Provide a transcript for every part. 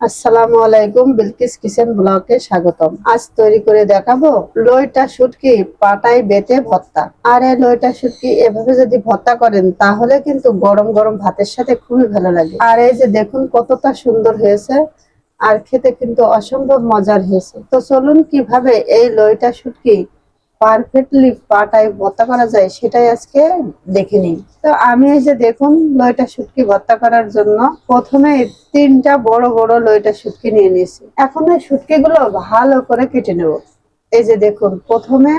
আসসালামু আলাইকুম, বিলকিস কিচেন ব্লগে স্বাগতম। আজ তৈরি করে দেখাবো লইটা শুটকি পাটায় বেটে ভর্তা। আর এই লইটা শুটকি এভাবে যদি ভর্তা করেন, তাহলে কিন্তু গরম গরম ভাতের সাথে খুবই ভালো লাগে। আর এই যে দেখুন কতটা সুন্দর হয়েছে, আর খেতে কিন্তু অসম্ভব মজার হয়েছে। তো চলুন কীভাবে এই লইটা শুটকি পারফেক্টলি পাটায় ভর্তা করা যায়, সেটাই আজকে দেখে নিই। তো আমি এই যে দেখুন, লইটা শুটকি ভর্তা করার জন্য প্রথমে তিনটা বড় বড় লইটা শুটকি নিয়ে নিয়েছি। এখন এই শুটকি গুলো ভালো করে কেটে নেব। এই যে দেখুন, প্রথমে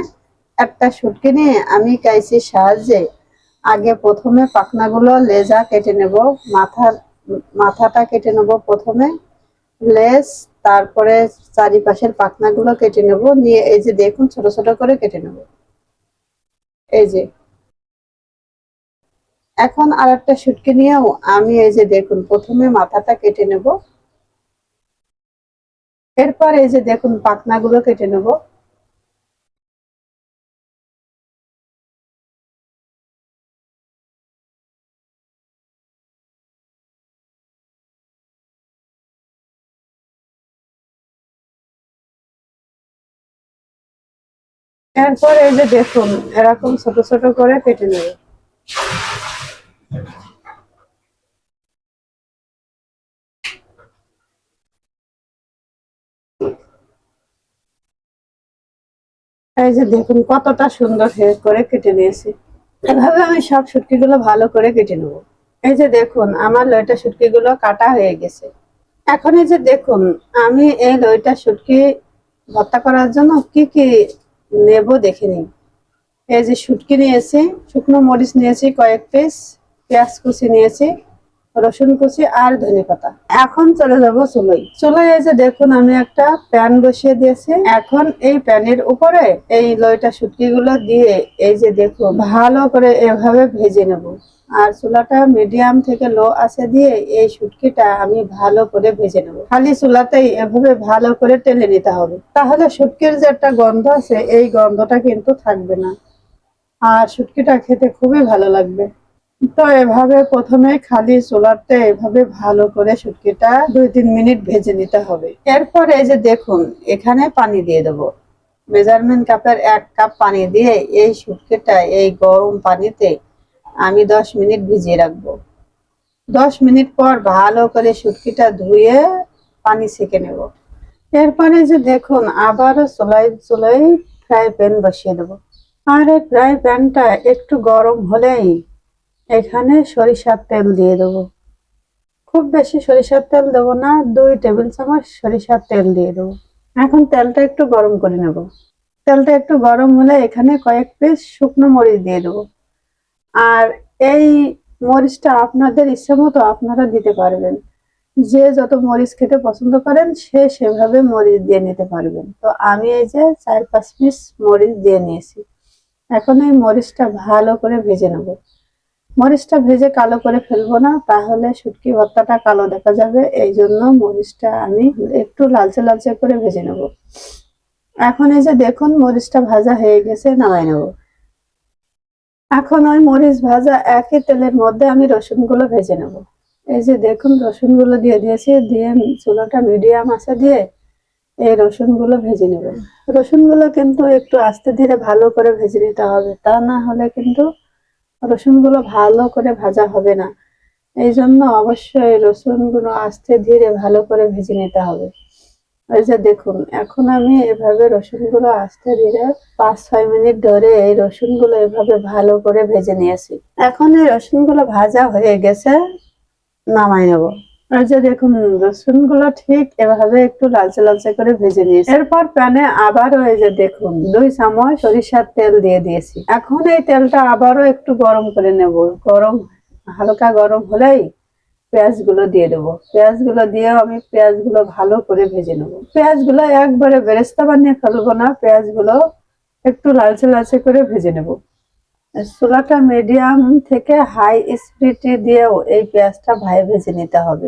একটা শুটকি নিয়ে আমি কাইছির সাহায্যে আগে প্রথমে পাখনাগুলো লেজা কেটে নেব, মাথার, মাথাটা কেটে নেব প্রথমে। লেস, তারপরে চারিপাশের পাখনা গুলো কেটে নেব। নিয়ে এই যে দেখুন, ছোট ছোট করে কেটে নেব। এই যে। এখন আর একটা সুটকে নিয়েও আমি এই যে দেখুন, প্রথমে মাথাটা কেটে নেব। এরপর এই যে দেখুন পাখনা গুলো কেটে নেব। এরপর এই যে দেখুন, এরকম ছোট ছোট করে কেটে নেব। এই যে দেখুন, কতটা সুন্দর করে কেটে নিয়েছি। এভাবে আমি সব শুটকিগুলো ভালো করে কেটে নেব। এই যে দেখুন, আমার লইটা শুটকিগুলো কাটা হয়ে গেছে। এখন এই যে দেখুন, আমি এই লইটা শুটকি ভর্তা করার জন্য কি কি নেব দেখে নিই এই যে শুটকি নিয়েছি, শুকনো মরিচ নিয়েছি, কয়েক পেস পেঁয়াজ কুচি নিয়েছি। রসুন কুচি আর ধনে পাতা। এখন চলে যাব চুলোই চুলোয় এই যে দেখুন, আমি একটা প্যান বসিয়ে দিয়েছি। এখন এই প্যানের উপরে এই লইটা শুটকি গুলো দিয়ে এই যে দেখুন, ভালো করে এভাবে ভেজে নেব। আর চুলাটা মিডিয়াম থেকে লো আছে দিয়ে এই শুটকিটা আমি ভালো করে ভেজে নেব। খালি চুলাতেই এভাবে ভালো করে টেলে নিতে হবে। তাহলে শুটকির যে একটা গন্ধ আছে, এই গন্ধটা কিন্তু থাকবে না। আর শুটকিটা খেতে খুবই ভালো লাগবে। তো এভাবে প্রথমে খালি চুলাতে এভাবে ভালো করে শুটকিটা দুই তিন মিনিট ভেজে নিতে হবে। এরপর এই যে দেখুন, এখানে পানি দিয়ে দেবো। মেজারমেন্ট কাপের এক কাপ পানি দিয়ে এই শুটকিটা, এই গরম পানিতে আমি দশ মিনিট ভিজিয়ে রাখব। দশ মিনিট পর ভালো করে শুটকিটা ধুয়ে পানি সেকে নেব। এরপরে যে দেখুন, আবারও চুলাই চুলাই ফ্রাই প্যান বসিয়ে দেবো। আর এই ফ্রাই প্যানটা একটু গরম হলেই এখানে সরিষার তেল দিয়ে দেবো। খুব বেশি সরিষার তেল দেবো না, দুই টেবিল চামচ সরিষার তেল দিয়ে দেবো। এখন তেলটা একটু গরম করে নেব। তেলটা একটু গরম হলে এখানে কয়েক পিস শুকনো মরিচ দিয়ে দেবো। আর এই মরিচটা আপনাদের ইচ্ছে মতো আপনারা দিতে পারবেন। যে যত মরিচ খেতে পছন্দ করেন, সে সেভাবে মরিচ দিয়ে নিতে পারবেন। তো আমি এই যে চার পাঁচ পিস মরিচ দিয়ে নিয়েছি। এখন এই মরিচটা ভালো করে ভেজে নেব। মরিচটা ভেজে কালো করে ফেলব না, তাহলে শুটকি ভর্তাটা কালো দেখা যাবে। এই জন্য মরিচটা আমি একটু লালচে লালচে করে ভেজে নেব। এখন এই যে দেখুন, মরিচটা ভাজা হয়ে গেছে, নামাই নেব। এখন ওই মরিচ ভাজা একই তেলের মধ্যে আমি রসুনগুলো ভেজে নেব। এই যে দেখুন, রসুনগুলো দিয়ে দিয়েছি, দিয়ে চুলাটা মিডিয়াম আছে দিয়ে এই রসুনগুলো ভেজে নেব। রসুনগুলো কিন্তু একটু আস্তে ধীরে ভালো করে ভেজে নিতে হবে, তা না হলে কিন্তু রসুনগুলো ভালো করে ভাজা হবে না। এই জন্য অবশ্যই রসুনগুলো আস্তে ধীরে ভালো করে ভেজে নিতে হবে। এই যে দেখুন, এখন আমি এভাবে রসুনগুলো আস্তে ধীরে পাঁচ, ছয় মিনিট ধরে এই রসুনগুলো এভাবে ভালো করে ভেজে নিয়েছি। এখন এই রসুনগুলো ভাজা হয়ে গেছে নামাই নেব। আর যে দেখুন রসুনগুলো ঠিক এভাবে একটু লালচে লালচে করে ভেজে নিয়েছি। এরপর প্যানে আবারও এই যে দেখুন, দুই চামচ সরিষার তেল দিয়ে দিয়েছি। এখন এই তেলটা আবারও একটু গরম করে নেব। গরম, হালকা গরম হলেই পেঁয়াজগুলো দিয়ে দেবো। পেঁয়াজগুলো দিয়ে আমি পেঁয়াজগুলো ভালো করে ভেজে নেব। পেঁয়াজগুলো একবারে বেরেস্তা বানিয়ে ফেলব না পেঁয়াজগুলো একটু লালচে লালচে করে ভেজে নেব। চুলাটা মিডিয়াম থেকে হাই স্পিডে দিয়েও এই পেঁয়াজটা ভাই ভেজে নিতে হবে।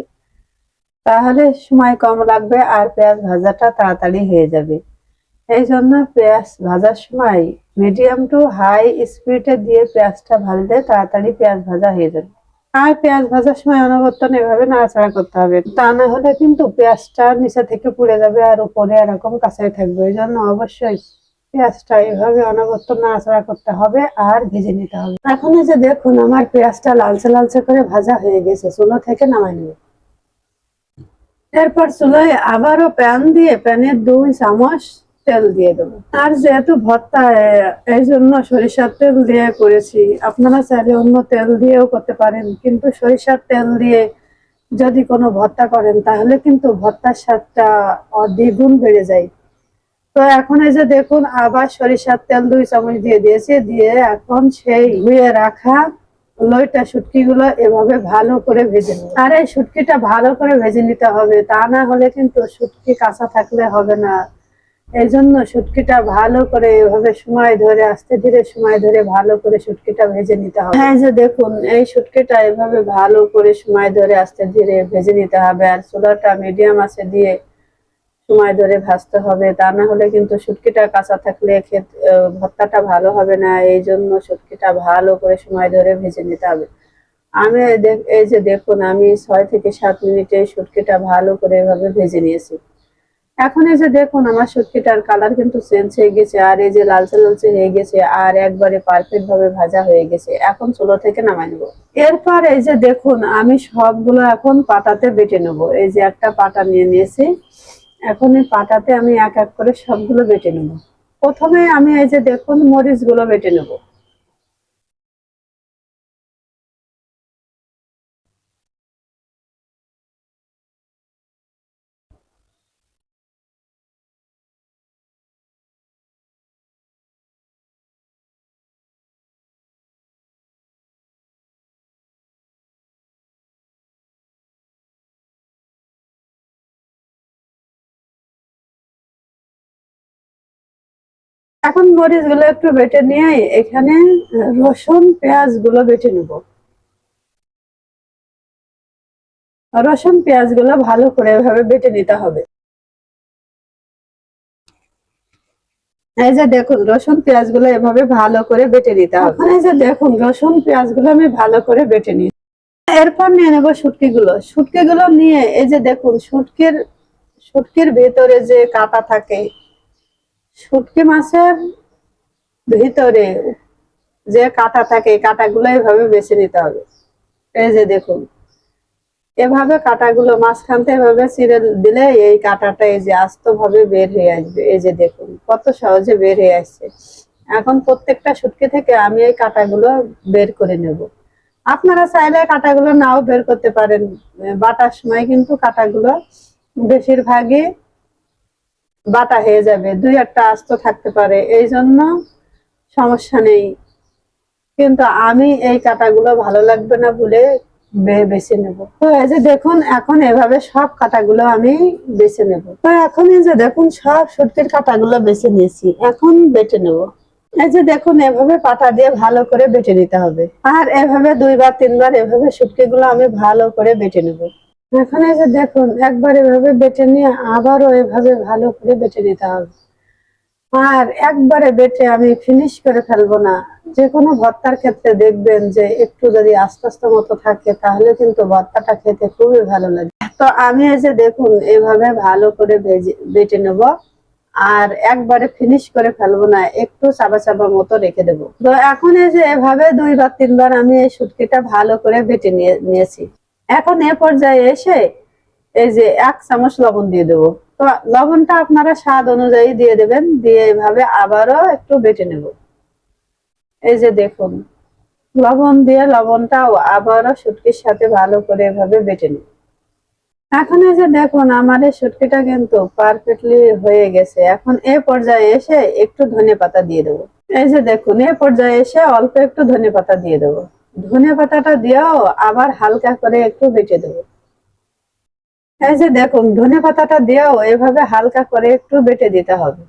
তাহলে সময় কম লাগবে আর পেঁয়াজ ভাজাটা তাড়াতাড়ি হয়ে যাবে। এই জন্য পেঁয়াজ ভাজার সময় মিডিয়াম টু হাই স্পিডে দিয়ে পেঁয়াজটা ভাজলে তাড়াতাড়ি পেঁয়াজ ভাজা হয়ে যাবে। আর পেঁয়াজ ভাজার সময় অনবর্তন এভাবে নাড়াচাড়া করতে হবে। তা না হলে কিন্তু পেঁয়াজটা নিচে থেকে পুড়ে যাবে আর উপরে এরকম কাঁচাই থাকবে। এই জন্য অবশ্যই পেঁয়াজটা এভাবে অনবর্তন নাড়াচাড়া করতে হবে আর ভেজে নিতে হবে। এখন এই যে দেখুন, আমার পেঁয়াজটা লালচে লালচে করে ভাজা হয়ে গেছে, চুলো থেকে নামাই নেবে। এরপর চুলোয় আবারও প্যান দিয়ে, প্যানের দুই চামচ তেল দিয়ে দেবো। আর যেহেতু ভর্তা, এই জন্য সরিষার তেল দিয়ে করেছি। আপনারা চাইলে অন্য তেল দিয়েও করতে পারেন, কিন্তু সরিষার তেল দিয়ে যদি কোনো ভর্তা করেন, তাহলে কিন্তু ভর্তার স্বাদটা দ্বিগুণ বেড়ে যায়। তো এখন এই যে দেখুন, আবার সরিষার তেল দুই চামচ দিয়ে দিয়েছি, দিয়ে এখন সেই ধুয়ে রাখা লইটা শুটকি গুলো এভাবে ভালো করে ভেজে নেব আর এই শুটকিটা ভালো করে ভেজে নিতে হবে, তা না হলে কিন্তু শুটকি কাঁচা থাকলে হবে না। এই জন্য শুটকিটা ভালো করে এভাবে সময় ধরে, আস্তে ধীরে সময় ধরে ভালো করে শুটকিটা ভেজে নিতে হবে। হ্যাঁ যে দেখুন, এই শুটকিটা এভাবে ভালো করে সময় ধরে, আস্তে ধীরে ভেজে নিতে হবে। আর চুলাটা মিডিয়াম আছে দিয়ে সময় ধরে ভাজতে হবে। তা না হলে কিন্তু শুটকিটা কাঁচা থাকলে আহ, ভর্তাটা ভালো হবে না। এই জন্য শুটকিটা ভালো করে সময় ধরে ভেজে নিতে হবে। আমি এই যে দেখুন আমি ছয় থেকে সাত মিনিটে শুটকিটা ভালো করে এভাবে ভেজে নিয়েছি। এখন এই যে দেখুন আমার শুটকিটার কালার কিন্তু চেঞ্জ হয়ে গেছে আর এই যে লালচে লালচে হয়ে গেছে আর একবারে পারফেক্ট ভাবে ভাজা হয়ে গেছে। এখন চুলো থেকে নামাই নেব। এরপর এই যে দেখুন আমি সবগুলো এখন পাটাতে বেটে নেব। এই যে একটা পাটা নিয়ে নিয়েছি। এখন এই পাটাতে আমি এক এক করে সবগুলো বেটে নেব। প্রথমে আমি এই যে দেখুন মরিচগুলো বেটে নেব। এখন মরিচগুলো একটু বেটে নিয়ে এখানে রসুন পেঁয়াজগুলো বেটে নেব। রসুন পেঁয়াজগুলো ভালো করে এভাবে বেটে নিতে হবে। এই যে দেখুন, রসুন পেঁয়াজগুলো এভাবে ভালো করে বেটে নিতে হবে। এখন এই যে দেখুন, রসুন পেঁয়াজগুলো আমি ভালো করে বেটে নিই এরপর নিয়ে নেব শুটকি গুলো শুটকি গুলো নিয়ে এই যে দেখুন, শুটকির শুটকির ভেতরে যে কাটা থাকে শুটকি মাছের ভিতরে যে কাটা থাকে, এই কাটাগুলো এভাবে বেছে নিতে হবে। এই যে দেখুন, এভাবে কাটাগুলো মাঝখান থেকে এভাবে চিরে দিলে এই কাটাটা এই যে আস্ত ভাবে বের হয়ে আসবে। এই যে দেখুন, কত সহজে বের হয়ে আসছে। এখন প্রত্যেকটা শুটকি থেকে আমি এই কাটাগুলো বের করে নেব। আপনারা চাইলে কাটাগুলো নাও বের করতে পারেন। বাটার সময় কিন্তু কাটাগুলো বেশিরভাগই বাটা হয়ে যাবে, দুই একটা আস্ত থাকতে পারে, এই জন্য সমস্যা নেই। কিন্তু আমি এই কাটাগুলো ভালো লাগবে না বলে বেছে নেব। তো এই যে দেখুন, এখন এভাবে সব কাটাগুলো আমি বেছে নেব। তো এখন এই যে দেখুন, সব সত্যির কাটাগুলো বেছে নিয়েছি, এখন বেটে নেব। এই যে দেখুন, এভাবে পাটা দিয়ে ভালো করে বেটে নিতে হবে। আর এভাবে দুইবার, তিনবার এভাবে শুটকিগুলো আমি ভালো করে বেটে নেব। এখন যে দেখুন, একবার এভাবে বেটে নিয়ে আবারও এভাবে ভালো করে বেটে নিতে হবে। আর একবারে বেটে আমি ফিনিশ করে ফেলব না। যে কোনো ভর্তার ক্ষেত্রে দেখবেন যে একটু যদি আস্তে আস্তে মতো থাকে, তাহলে কিন্তু ভর্তাটা খেতে খুবই ভালো লাগে। তো আমি এই যে দেখুন, এভাবে ভালো করে বেটে নেব। আর একবারে ফিনিশ করে ফেলব না, একটু চাবা চাবা মতো রেখে দেবো। তো এখন এই যে এভাবে দুইবার, তিনবার আমি এই শুটকিটা ভালো করে বেটে নিয়ে, নিয়েছি। এখন এ পর্যায়ে এসে এই যে এক চামচ লবণ দিয়ে দেবো। তো লবণটা আপনারা স্বাদ অনুযায়ী দিয়ে দেবেন, দিয়ে এভাবে আবারও একটু বেটে নেব। এই যে দেখুন, লবণ দিয়ে লবণটাও আবারও শুটকির সাথে ভালো করে এভাবে বেটে নেব এখন এই যে দেখুন, আমার এই শুটকিটা কিন্তু পারফেক্টলি হয়ে গেছে। এখন এ পর্যায়ে এসে একটু ধনে পাতা দিয়ে দেবো। এই যে দেখুন, এ পর্যায়ে এসে অল্প একটু ধনে পাতা দিয়ে দেবো। ধনে পাতাটা দিয়েও আবার হালকা করে একটু বেটে দেবো। এই যে দেখুন, ধনে পাতাটা দিয়েও এভাবে হালকা করে একটু বেটে দিতে হবে।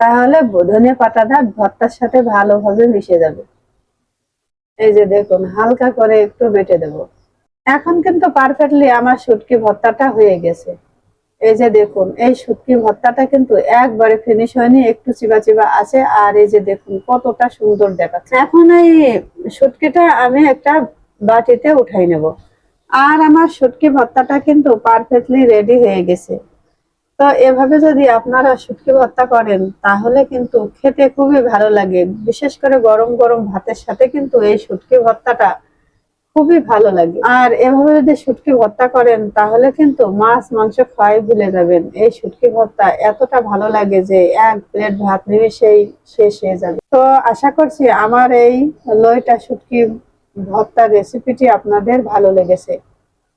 তাহলে ধনে পাতাটা ভর্তার সাথে ভালোভাবে মিশে যাবে। এই যে দেখুন, হালকা করে একটু বেটে দেব। এখন কিন্তু পারফেক্টলি আমার শুটকি ভর্তাটা হয়ে গেছে। এই যে দেখুন, এই শুটকি ভর্তাটা কিন্তু একবারে ফিনিশ হয়নি, একটু চিবা চিবা আছে, আর এই যে দেখুন কতটা সুন্দর দেখাচ্ছে। এখন এই শুটকিটা আমি একটা বাটিতে উঠাই নেব। আর আমার শুটকি ভর্তাটা কিন্তু পারফেক্টলি রেডি হয়ে গেছে। তো এভাবে যদি আপনারা শুটকি ভর্তা করেন, তাহলে কিন্তু খেতে খুবই ভালো লাগে। বিশেষ করে গরম গরম ভাতের সাথে কিন্তু এই শুটকি ভর্তাটা খুবই ভালো লাগে। আর এভাবে যদি শুটকি ভর্তা করেন, তাহলে কিন্তু মাছ, মাংস খাওয়াই ভুলে যাবেন। এই শুটকি ভর্তা এতটা ভালো লাগে যে এক প্লেট ভাত নিমিশেই শেষ হয়ে যাবে। তো আশা করছি আমার এই লইটা শুটকি ভর্তার রেসিপিটি আপনাদের ভালো লেগেছে।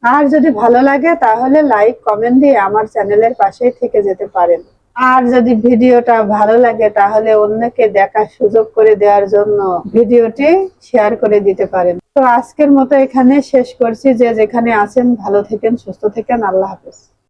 আর যদি ভালো লাগে, তাহলে লাইক, কমেন্ট দিয়ে আমার চ্যানেলের পাশেই থেকে যেতে পারেন। আর যদি ভিডিওটা ভালো লাগে, তাহলে অন্যকে দেখার সুযোগ করে দেওয়ার জন্য ভিডিওটি শেয়ার করে দিতে পারেন। তো আজকের মতো এখানে শেষ করছি। যে যেখানে আছেন, ভালো থেকেন, সুস্থ থেকেন। আল্লাহ হাফেজ।